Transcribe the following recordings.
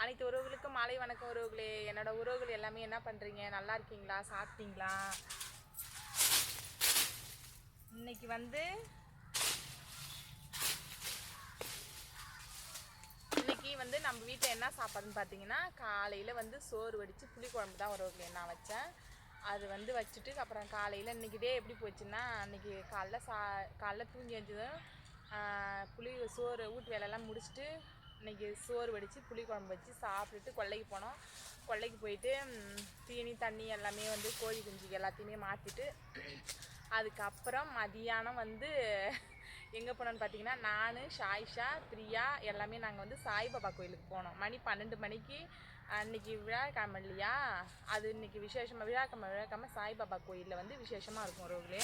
அனைத்து உறவுகளுக்கும் மாலை வணக்கம் உறவுகளே. என்னோட உறவுகள் எல்லாமே என்ன பண்ணுறீங்க நல்லா இருக்கீங்களா? சாப்பிட்டீங்களா? இன்னைக்கு வந்து இன்னைக்கு வந்து நம்ம வீட்டில் என்ன சாப்பாடுன்னு பார்த்தீங்கன்னா காலையில் வந்து சோறு வடித்து புளி குழம்பு தான் உறவுகளே நான் வச்சேன். அது வந்து வச்சுட்டு அப்புறம் காலையில் இன்னைக்கு டே எப்படி போச்சுன்னா அன்றைக்கி காலைல சா காலைல தூங்கி எழுந்ததும் புளி சோறு வீட்டு வேலையெல்லாம் முடிச்சுட்டு இன்னைக்கு சோறு வடித்து புளிக்குழம்பு வச்சு சாப்பிட்டுட்டு கொல்லைக்கு போனோம். கொல்லைக்கு போயிட்டு தீனி தண்ணி எல்லாமே வந்து கோழி குஞ்சுக்கு எல்லாத்தையுமே மாற்றிட்டு அதுக்கப்புறம் மதியானம் வந்து எங்கே போனோன்னு பார்த்தீங்கன்னா நான் ஷாயிஷா பிரியா எல்லாமே நாங்கள் வந்து சாய்பாபா கோயிலுக்கு போனோம். மணி பன்னெண்டு மணிக்கு அன்னைக்கு விழாக்கிழமை இல்லையா? அது இன்னைக்கு விசேஷமாக விழாக்கிழமை விழாக்கிழமை சாய்பாபா கோயிலில் வந்து விசேஷமாக இருக்கும் ரோகிலே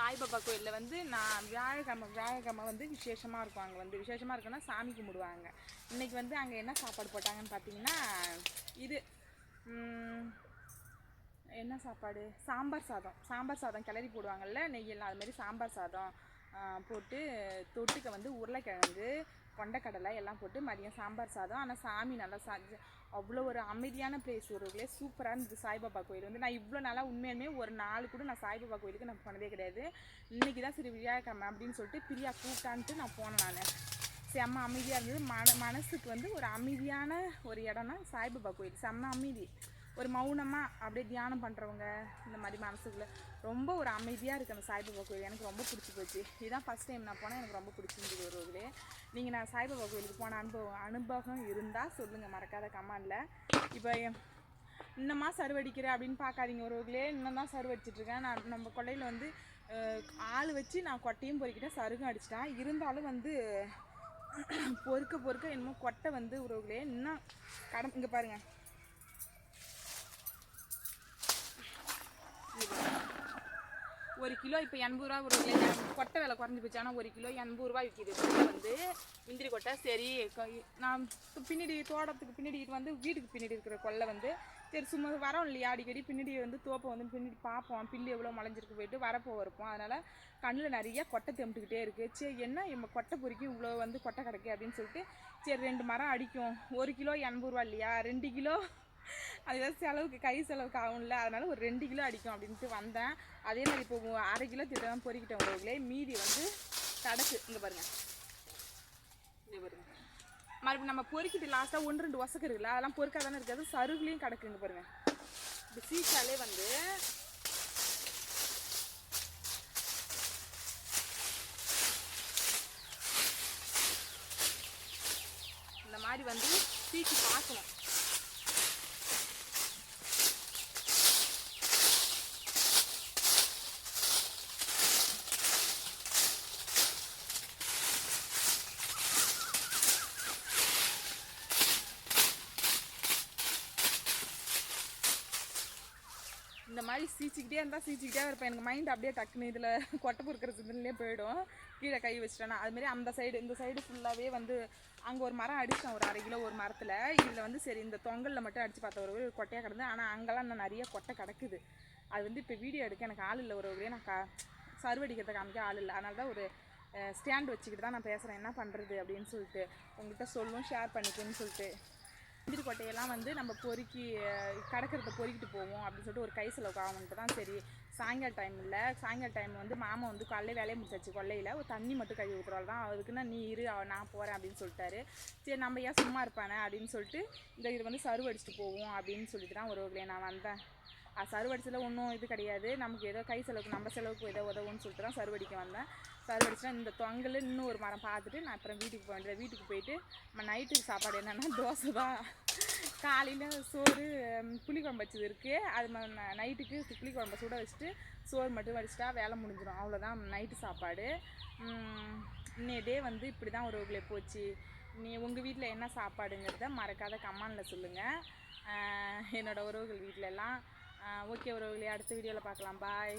சாய்பாபா கோயிலில் வந்து நான் வியாழக்கிழமை வியாழக்கிழமை வந்து விசேஷமாக இருக்கும் அங்கே வந்து விசேஷமாக இருக்குன்னா சாமி கும்பிடுவாங்க. இன்னைக்கு வந்து அங்கே என்ன சாப்பாடு போட்டாங்கன்னு பார்த்தீங்கன்னா இது என்ன சாப்பாடு? சாம்பார் சாதம். சாம்பார் சாதம் கிளறி போடுவாங்கள்ல நெய்யெல்லாம். அது மாதிரி சாம்பார் சாதம் போட்டு தொட்டுக்க வந்து உருளைக்கிழங்கு கொண்டக்கடலை எல்லாம் போட்டு மதியம் சாம்பார் சாதம். ஆனால் சாமி நல்லா சா அவ்வளோ ஒரு அமைதியான பிளேஸ் ஒருவர்களே சூப்பராக இருந்தது சாய்பாபா கோயில் வந்து. நான் இவ்வளோ நாளாக உண்மையுமே ஒரு நாள் கூட நான் சாய்பாபா கோயிலுக்கு நான் போனதே கிடையாது. இன்னைக்கு தான் சரி விழாக்கிழமை அப்படின்னு சொல்லிட்டு பிரியா கூப்பிட்டான்ட்டு நான் போனேன் நான். செம்ம அமைதியாக இருந்தது. மன மனசுக்கு வந்து ஒரு அமைதியான ஒரு இடம்னா சாய்பாபா கோயில். செம்ம அமைதி. ஒரு மௌனமாக அப்படியே தியானம் பண்ணுறவங்க இந்த மாதிரி மனசுக்குள்ளே ரொம்ப ஒரு அமைதியாக இருக்குது அந்த சாய்பாபா கோயில் எனக்கு ரொம்ப பிடிச்சி போச்சு. இதுதான் ஃபஸ்ட் டைம் நான் போனால் எனக்கு ரொம்ப பிடிச்சிருந்தது ஒரு ஊரிலே நீங்கள் நான் சாய்பாபா கோயிலுக்கு போன அனுபவம் அனுபவம் இருந்தால் சொல்லுங்கள் மறக்காத கமாண்டில். இப்போ இன்னமா சருவடிக்கிற அப்படின்னு பார்க்காதீங்க. ஒருவர்களே இன்னும் தான் சருவடிச்சிட்ருக்கேன் நான் நம்ம கொள்ளையில் வந்து ஆள் வச்சு நான் கொட்டையும் பொறுக்கிட்டேன். சருகும் அடிச்சிட்டேன். இருந்தாலும் வந்து பொறுக்க பொறுக்க என்னமோ கொட்டை வந்து உறவுகளே இன்னும் கடம் இங்கே பாருங்கள் இது. ஒரு கிலோ இப்போ எண்பது ரூபா ஒரு கொட்டை விலை குறைஞ்சி போச்சு. ஆனால் ஒரு கிலோ எண்பது ரூபா விற்கிது கொட்டை வந்து முந்திரி கொட்டை சரி நான் பின்னாடி தோட்டத்துக்கு பின்னாடி வந்து வீட்டுக்கு பின்னாடி இருக்கிற கொல்லை வந்து சரி சும்மா வரோம் இல்லையா? அடிக்கடி பின்னாடி வந்து தோப்பை வந்து பின்னாடி பார்ப்போம். பில்லு எவ்வளோ முளைஞ்சிருக்கு போயிட்டு வரப்போ இருப்போம் அதனால் கண்ணில் நிறைய கொட்டை தெம்பிட்டுக்கிட்டே இருக்குது சரி என்ன நம்ம கொட்டை பொறுக்கி இவ்வளோ வந்து கொட்டை கிடக்கு அப்படின்னு சொல்லிட்டு சரி ரெண்டு மரம் அடிக்கும். ஒரு கிலோ எண்பது ரூபா இல்லையா? ரெண்டு கிலோ அது ஏதாவது செலவுக்கு கை செலவுக்கு ஆகும்ல. அதனால ஒரு ரெண்டு கிலோ அடிக்கும் அப்படின்ட்டு வந்தேன். அதே மாதிரி இப்போ அரை கிலோ திட்டம் தான் பொறிக்கிட்டேன் உங்களே மீதி வந்து கிடக்கு இங்கே பாருங்க. இங்கே பாருங்க. மறுபடியும் நம்ம பொறுக்கிட்டு லாஸ்ட்டாக ஒன்று ரெண்டு ஒசக்கு இருக்குல்ல அதெல்லாம் பொறுக்காதானே இருக்காது சருகுலையும் கிடக்கு. இங்கே பாருங்க. இப்போ சீக்காலே வந்து இந்த மாதிரி வந்து சீக்கி பார்க்கணும். இந்த மாதிரி சீச்சிக்கிட்டே இருந்தால் சீச்சிக்கிட்டே இருப்பேன். எனக்கு மைண்ட் அப்படியே டக்குன்னு இதில் கொட்டை பொறுக்கிற சிந்தனையிலே போயிடும். கீழே கை வச்சிட்டேன்னா. அதுமாரி அந்த சைடு இந்த சைடு ஃபுல்லாகவே வந்து அங்கே ஒரு மரம் அடித்தேன் ஒரு அரை கிலோ ஒரு மரத்தில். இதில் வந்து சரி இந்த தொங்கலில் மட்டும் அடித்து பார்த்த ஒரு கொட்டையாக கிடந்து ஆனால் அங்கெல்லாம் இன்னும் நிறைய கொட்டை கிடக்குது. அது வந்து இப்போ வீடியோ எடுக்க எனக்கு ஆள் இல்லை. ஒரு வழியே நான் கா சருவடிக்கிறத காமிக்க ஆள் இல்லை. அதனால தான் ஒரு ஸ்டாண்ட் வச்சுக்கிட்டு தான் நான் பேசுகிறேன் என்ன பண்ணுறது அப்படின்னு சொல்லிட்டு. உங்கள்கிட்ட சொல்லும் ஷேர் பண்ணிக்கணும்னு சொல்லிட்டு. முந்திரி கொட்டையெல்லாம் வந்து நம்ம பொறுக்கி கடக்கிறத பொறுக்கிட்டு போவோம் அப்படின்னு சொல்லிட்டு ஒரு கை செலவுக்கு தான் சரி. சாயங்கால டைம் இல்லை சாயங்கால டைம் வந்து மாமா வந்து கொள்ளை வேலையை முடிச்சாச்சு. கொல்லையில் ஒரு தண்ணி மட்டும் கழுவி ஊற்றுறாள் தான் அதுக்குன்னா நீ இரு நான் போகிறேன் அப்படின்னு சொல்லிட்டாரு. சரி நம்ம ஏன் சும்மா இருப்பானே? அப்படின்னு சொல்லிட்டு இந்த இது வந்து சருவு அடிச்சுட்டு போவோம் அப்படின்னு சொல்லிட்டு தான் ஒரு நான் வந்தேன். சருவடிச்சில் ஒன்றும் இது கிடையாது. நமக்கு ஏதோ கை செலவுக்கு நம்ம செலவுக்கு ஏதோ உதவுன்னு சொல்லிட்டு தான் சருவடிக்க வந்தேன். சருவடிச்சுனா இந்த தொங்கல் இன்னும் ஒரு மரம் பார்த்துட்டு நான் அப்புறம் வீட்டுக்கு போக வேண்டியது வீட்டுக்கு போயிட்டு நம்ம நைட்டுக்கு சாப்பாடு என்னென்னா தோசை தான். காலையில் சோறு புளி புளிக்குழம்பு வச்சது இருக்குது அது நைட்டுக்கு புளி குழம்பு சுட வச்சுட்டு சோறு மட்டும் வடிச்சிட்டா வேலை முடிஞ்சிடும் அவ்வளோதான் நைட்டு சாப்பாடு. இன்னைய டே வந்து இப்படி தான் உறவுகளே போச்சு. நீ உங்கள் வீட்டில் என்ன சாப்பாடுங்கிறத மறக்காத கமெண்டில் சொல்லுங்கள் என்னோட உறவுகள் வீட்டிலலாம் ஓகே உறவுகளே அடுத்த வீடியோவில் பார்க்கலாம். பாய்.